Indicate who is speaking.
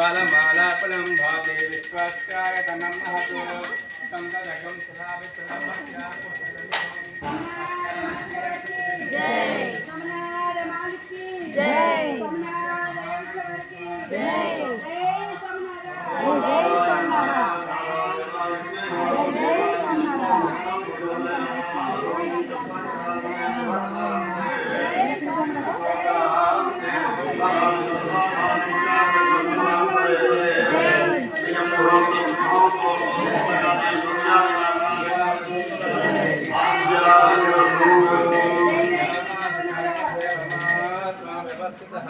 Speaker 1: ज्वालमालापलं भावे विश्वास्यायतनं महतो सन्तदगं सदा विप्रलमस्या कुशलम् राक्षसः